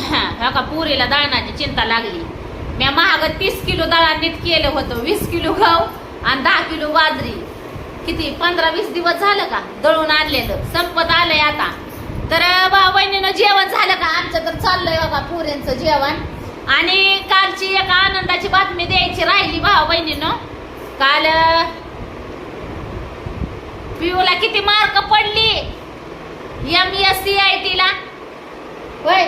ह्या का पुरीला दळणाची चिंता लागली. मी महाग तीस किलो दळण नीट केलं होतं वीस किलो गहू आणि दहा किलो बाजरी किती पंधरा वीस दिवस झालं का? दळून आणलेलं. संपत आलंय आता. तर भाऊ बहिणीनं जेवण झालं का? आमचं तर चाललंय बघा पुऱ्यांचं जेवण. आणि कालची एका आनंदाची बातमी द्यायची राहिली भाऊ बहिणीनं काल पिऊला किती मार्क पडली? M S C I T ला. होय.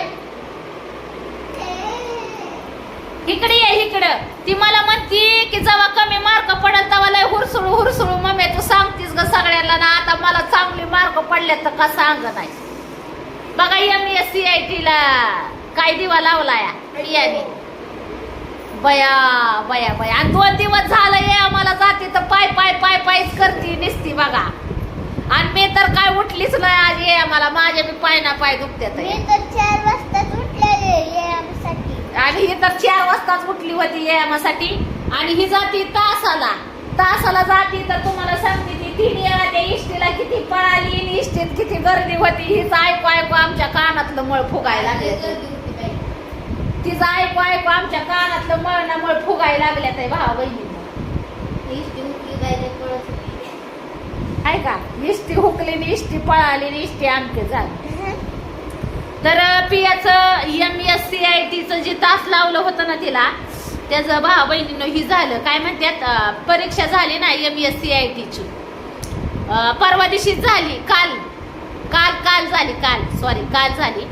इकडे ये इकडं. ती मला म्हणती की जेव्हा कमी मार्क पडेल तेव्हा लय हुरसुळू हुरसुळू मम्मी तू सांगतीस ग सगळ्यांना ना आता मला चांगले मार्क पडले तर का सांग नाही? बघा M S C I T ला काय दिवा लावला या बया बया बया. आणि दोन दिवस झालं ये आम्हाला जाते तर पाय पाय पाय पायच करते निसती बघा. आणि मी तर काय उठलीच नाही आज ये आम्हाला माझे बी पाय ना पाय दुखतात मी तर चार वाजताच उठलेले यासाठी आणि ही तर चार वाजताच उठली होती व्यायामासाठी आणि ही जाती तासाला. तासाला जाती तर तुम्हाला सांगते ती तीन वेळा त्या इष्टीला किती पळाली इष्टीत किती गर्दी होती. हीच ऐकू ऐकू आमच्या कानातलं मळ फुगायला लागले. तिचं ऐकू ऐकू आमच्या कानातलं मळ ना मळ फुगायला लागल्या ते भावा बहिणी आहे का इष्टी हुकली इष्टी पळाली इष्टी आमके झाली. तर पियाचं एम एस सी आय टीचं जे तास लावलं होतं ना तिला त्याचं भावा बहिणीनं ही झालं. काय म्हणतात परीक्षा झाली ना एम एस सी आय टीची परवा दिवशीच झाली काल. काल काल झाली काल. सॉरी काल झाली.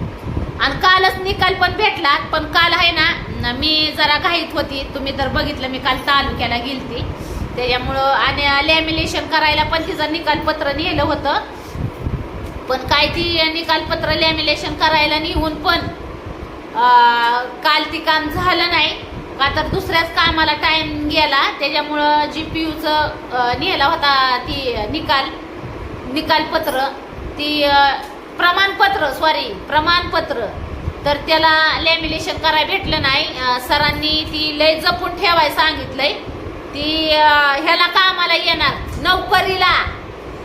आणि कालच निकाल पण भेटला पण काल आहे ना मी जरा घाईत होती. तुम्ही तर बघितलं मी काल तालुक्याला गेलती. त्याच्यामुळं आणि लॅमिनेशन करायला पण तिचं निकालपत्र नेलं होतं. पण काय ती निकालपत्र लॅमिनेशन करायला निघून पण काल ती काम झालं नाही. का तर दुसऱ्याच कामाला टाईम गेला. त्याच्यामुळं जी पी यूचं नेला होता ती निकाल निकालपत्र ती प्रमाणपत्र सॉरी प्रमाणपत्र. तर त्याला लॅमिनेशन करायला भेटलं नाही. सरांनी ती लय जपून ठेवाय सांगितलंय. ती ह्याला कामाला येणार. नोकरीला.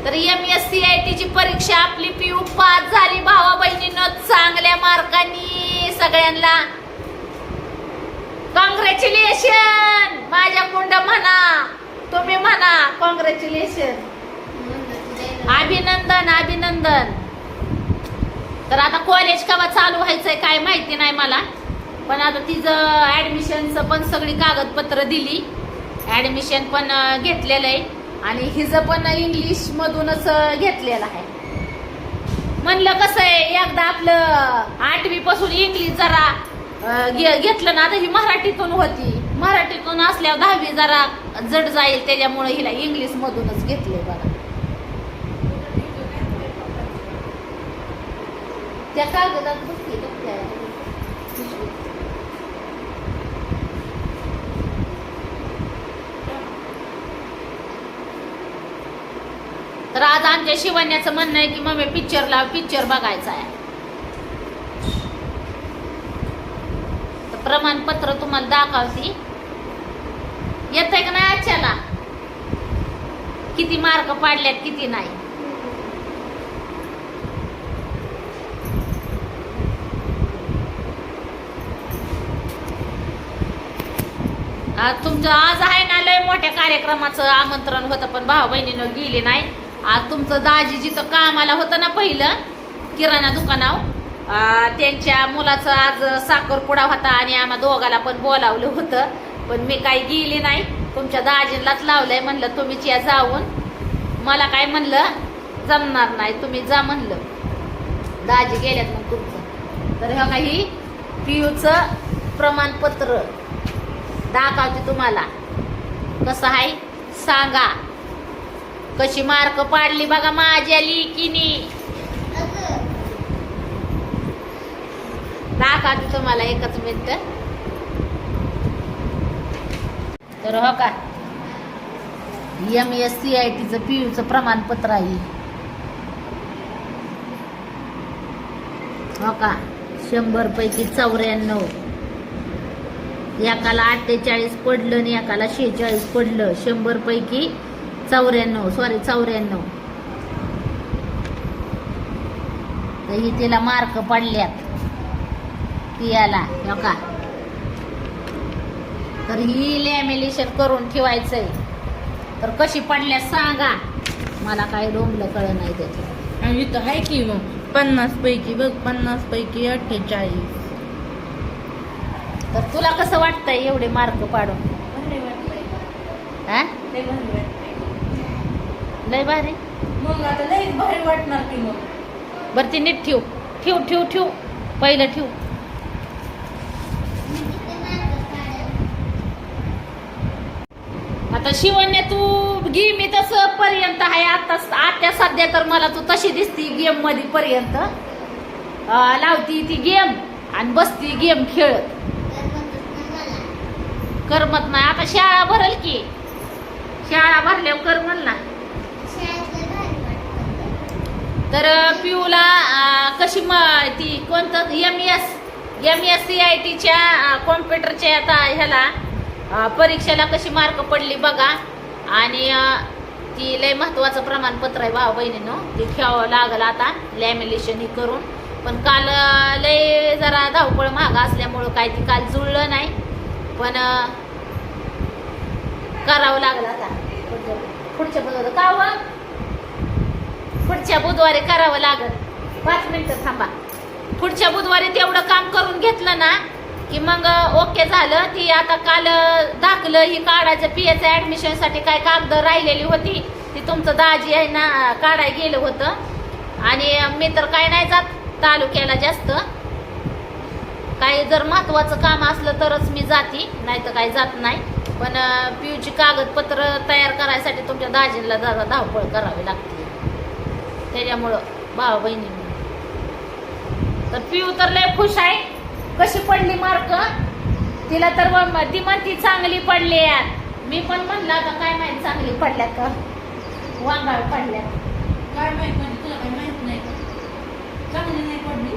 तर एम एस सी आय टीची परीक्षा आपली पी यू पास झाली. भावा बहिणीनं चांगल्या मार्कांनी सगळ्यांना. कॉंग्रॅच्युलेशन माझ्या कुंड म्हणा. तुम्ही म्हणा. कॉंग्रॅच्युलेशन अभिनंदन अभिनंदन. तर आता कॉलेज केव्हा चालू व्हायचंय काय माहिती नाही मला. पण आता तिचं ॲडमिशनचं पण सगळी कागदपत्र दिली. ॲडमिशन पण घेतलेलं आहे. आणि हिचं पण इंग्लिश मधूनच घेतलेलं आहे. म्हणलं कसं आहे एकदा आपलं आठवी पासून इंग्लिश जरा घे- घेतलं ना आता ही मराठीतून होती. मराठीतून असल्यावर दहावी जरा जड जाईल त्याच्यामुळे हिला इंग्लिश मधूनच घेतले बघा. त्या कागदात बसली का त्या पिशवीत? तर शिवण्याचं म्हणणं आहे की मम्मी पिक्चरला पिक्चर बघायचा आहे. प्रमाणपत्र तुम्हाला दाखवती. येत आहे का नाही आजच्याला? किती मार्क पाडल्यात किती नाही? आज तुमचं आज आहे ना लय मोठ्या कार्यक्रमाचं आमंत्रण होतं पण भाऊ बहिणीनं गेली नाही. आज तुमचं दाजी जिथं कामाला होतं ना पहिलं किराणा दुकानावर त्यांच्या मुलाचं आज साखरपुडा होता आणि आम्हा दोघाला पण बोलावलं होतं. पण मी काही गेली नाही. तुमच्या दाजींलाच लावलंय म्हणलं तुम्हीच या जाऊन. मला काय म्हणलं जमणार नाही तुम्ही जा म्हणलं. दाजी गेल्यात मग तुमचं. तर ह्या काही पियूचं प्रमाणपत्र दाखवते तुम्हाला. कसं आहे? सांगा. कशी मार्क पाडली बघा माझ्या लिकीनी. दाखवते तुम्हाला एकच मिनिट. तर हो का? एम एस सी आय टीचं पी यूचं प्रमाणपत्र आहे. हो का? शंभर पैकी चौऱ्याण्णव. एकाला अठ्ठेचाळीस पडलं आणि एकाला शेहेचाळीस पडलं. शंभर पैकी चौऱ्याण्णव सॉरी चौऱ्याण्णव. तर ही तिला मार्क पडल्यात. पियाला हो का तर ही लॅमिलेशन करून ठेवायचंय. तर कशी पडल्या सांगा. मला काय डोंबलं कळ नाही त्याचं आणि इथं आहे की मग. पन्नास पैकी बघ पन्नास पैकी अठ्ठेचाळीस. तर तुला कसं वाटतंय एवढे मार्क पाडून? हा? लय भारी. मग आता लई भारी वाटणार की मग. बरं ती नीट ठेव. ठेव ठेव ठेव. पहिलं ठेव. मी आता शिवण्य तू गेम तसं पर्यंत आहे. आता आता सध्या तर मला तू तशी दिसती गेममध्ये पर्यंत. लावती ती गेम आणि बसती गेम खेळत. करमत नाही. आता शाळा भरल की. शाळा भरल्यावर करमल ना शाळेत लय भारी वाटतं तर अं, पिऊला कशी म ती कोणतं M S M S C I टीच्या कॉम्प्युटरच्या आता ह्याला परीक्षेला कशी मार्क पडली बघा. आणि ती लय महत्त्वाचं प्रमाणपत्र आहे भाऊ बहिणीनं. ते खेळावं लागलं आता लॅमिलेशन हे करून. पण काल लय जरा धावपळ महाग असल्यामुळं काय ती काल जुळलं नाही. पण करावं लागलं आता. पुढच्या- पुढच्या बघा का पुढच्या बुधवारी करावं लागत पाच मिनिटं थांबा. पुढच्या बुधवारी तेवढं काम करून घेतलं ना की मग ओके झालं. ती आता काल दाखलं ही काढायचं पी एच ॲडमिशनसाठी काय कागद राहिलेली होती. ती तुमचं दाजी आहे ना काढाय गेलं होतं. आणि मी तर काय नाही जात तालुक्याला जास्त. काही जर महत्वाचं काम असलं तरच मी जाती नाही तर काही जात नाही. पण पियूची कागदपत्र तयार करायसाठी तुमच्या दाजींना जरा धावपळ करावी लागते. त्याच्यामुळं भावा बहिणी तर पिऊ तर लय खुश आहे. कशी पडली मार्क तिला तर ती म्हणती चांगली पडली यार. मी पण म्हणलं आता काय माहीत चांगली पडल्या का? वांगाळ पडल्या. काय माहीत म्हणजे तुला माहीत नाही चांगली नाही पडली?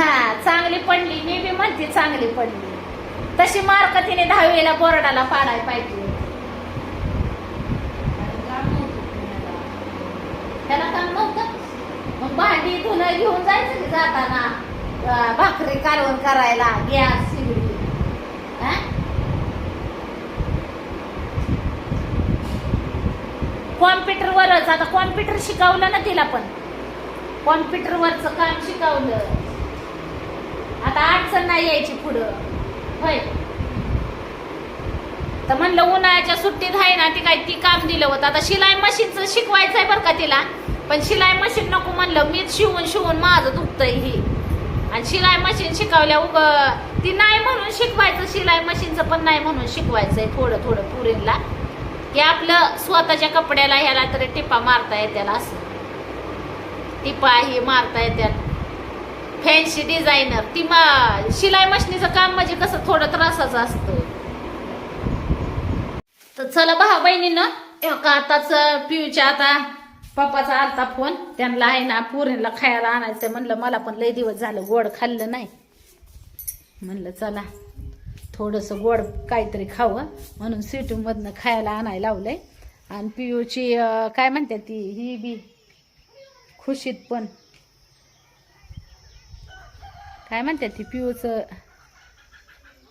हा चांगली पडली. मी बी म्हणते चांगली पडली. तशी मार्क तिने दहावीला बोर्डाला पाडायला पाहिजे आणि काम नव्हतं पुण्याला. त्याला काम नव्हतं. मग भांडी धुणं घेऊन जायचं की जाताना. भाकरी कालवण करायला गॅस शिगडी. हा? कॉम्प्युटरवरच आता कॉम्प्युटर शिकवलं ना तिला पण. कॉम्प्युटरवरचं काम शिकवलं. आता अडचण नाही यायची पुढं. होय? तर म्हणलं उन्हाळ्याच्या सुट्टीत आहे ना ती काय ती काम दिलं होतं. आता शिलाई मशीनचं शिकवायचं आहे बरं का तिला. पण शिलाई मशीन नको म्हणलं मीच शिवून शिवून माझं दुखतंय ही. आणि शिलाई मशीन शिकवल्या उग ती नाही म्हणून शिकवायचं शिलाई मशीनचं पण नाही म्हणून शिकवायचंय थोडं थोडं पुरीला. की आपलं स्वतःच्या कपड्याला ह्याला तरी टिपा मारता येत्याला असं. टिपा ही मारता येत्याला. फॅन्सी डिझायनर ती मा शिलाई मशीनीचं काम म्हणजे कसं थोडं त्रासाचं असतं तर चला भाऊ बहिणीनं एका आताच पिऊच्या आता पप्पाचा आलता फोन. त्यांना आहे ना पुरीला खायला आणायचं म्हणलं मला पण लय दिवस झालं गोड खाल्लं नाही. म्हणलं चला थोडंसं गोड काहीतरी खावं म्हणून स्वीटूमधनं खायला आणायला लावलंय. आणि पियूची काय म्हणतात ती ही बी खुशीत पण. काय म्हणतात ती पिऊचं?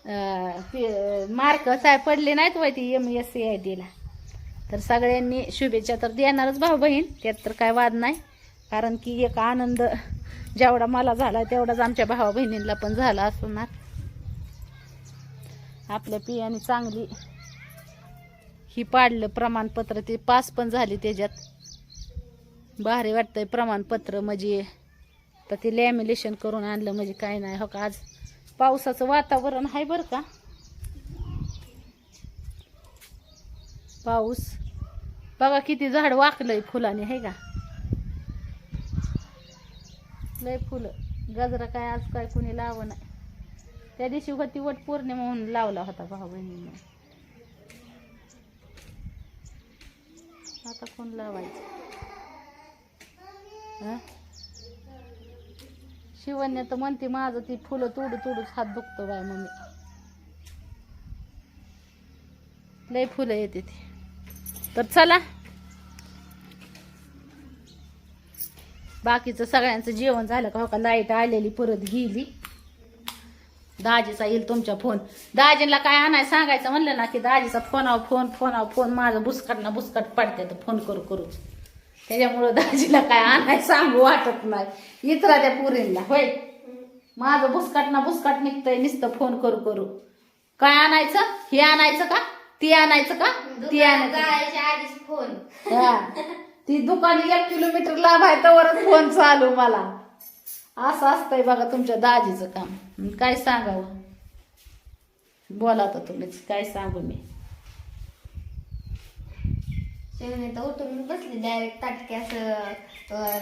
मार्क साय पडले नाहीत वय ती एम एस सी आय टीला तर सगळ्यांनी शुभेच्छा तर देणारच भाऊ बहीण त्यात तर काय वाद नाही. कारण की एक आनंद जेवढा मला झाला तेवढाच आमच्या भावा बहिणींना पण झाला असणार आपल्या पियाने चांगली ही पाडलं प्रमाणपत्र ते पास पण झाली त्याच्यात. भारी वाटतंय प्रमाणपत्र म्हणजे. तर ते लॅमिलेशन करून आणलं म्हणजे काय नाही हो का आज. पावसाचं वातावरण आहे बरं का? पाऊस. बघा किती झाड वाकलंय फुलाने आहे का? लय फुलं. गजरा काय आज काय कोणी लाव नाही. त्या दिवशी होती वट पौर्णिमा म्हणून लावला होता भाऊ बहिणीने. आता कोण लावायचं? हं? शिवण्या तर म्हणते माझं ती फुलं तोडू तोडूच हात दुखतो बाय मम्मी. लय फुलं येते ती. तर चला. बाकीचं सगळ्यांचं जेवण झालं का हो का? लाइट आलेली परत गेली. दाजीचा येईल तुमच्या फोन. दाजीला काय आणाय सांगायचं म्हणलं ना की दाजीचा फोनावर फोन फोनावर फोन माझं बुसकट ना बुसकट पडते तर फोन करू करूच. त्याच्यामुळं दाजीला काय आणाय सांगू वाटत नाही. इतरा त्या पुरींना. होय. माझं बुसकट ना बुसकट निघतंय नुसतं फोन करू करू. काय आणायचं? हे आणायचं का? ती आणायचं का? ती आणायचं? आधीच फोन. हा. ती दुकान एक किलोमीटर लांब आहे तवरच फोन चालू मला. असं असतंय बघा तुमच्या दाजीचं काम. काय सांगावं? बोला तर तुम्हीच काय सांगू मी? शिवने तर उठून बसली डायरेक्ट ताटके असं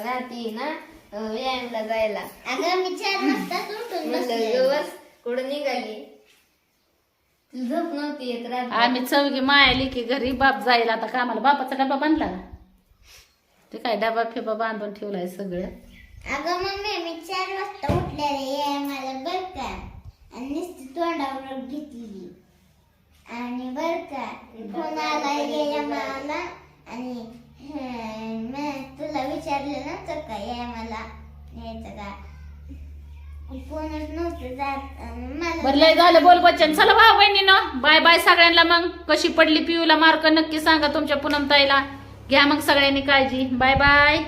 राहते ना व्यायामला जायला. अगं मी चार वाजताच उठून बस कुठं निघाली? तुला झोप नव्हती येत रात आम्ही चौघी मायाली की घरी बाप जाईल आता कामाला. बापाचा डबा बांधला का? ते काय डबा फिबा बांधून ठेवलाय सगळं. अगं मम्मी मी चार वाजता उठलेले व्यायामाला बर का? आणि नुसती तोंडावर घेतली आणि बर का फोन आला व्यायामाला आणि मी तुला विचारलं नव्हतं का मला. यायचं का? फोनच नव्हतं जात. मला बरं लय झालं बोल बच्चन. चला भाऊ बहिणीनं बाय बाय सगळ्यांना मग. कशी पडली पिऊला मार्क नक्की सांगा तुमच्या पूनम ताईला घ्या मग सगळ्यांनी काळजी. Bye bye.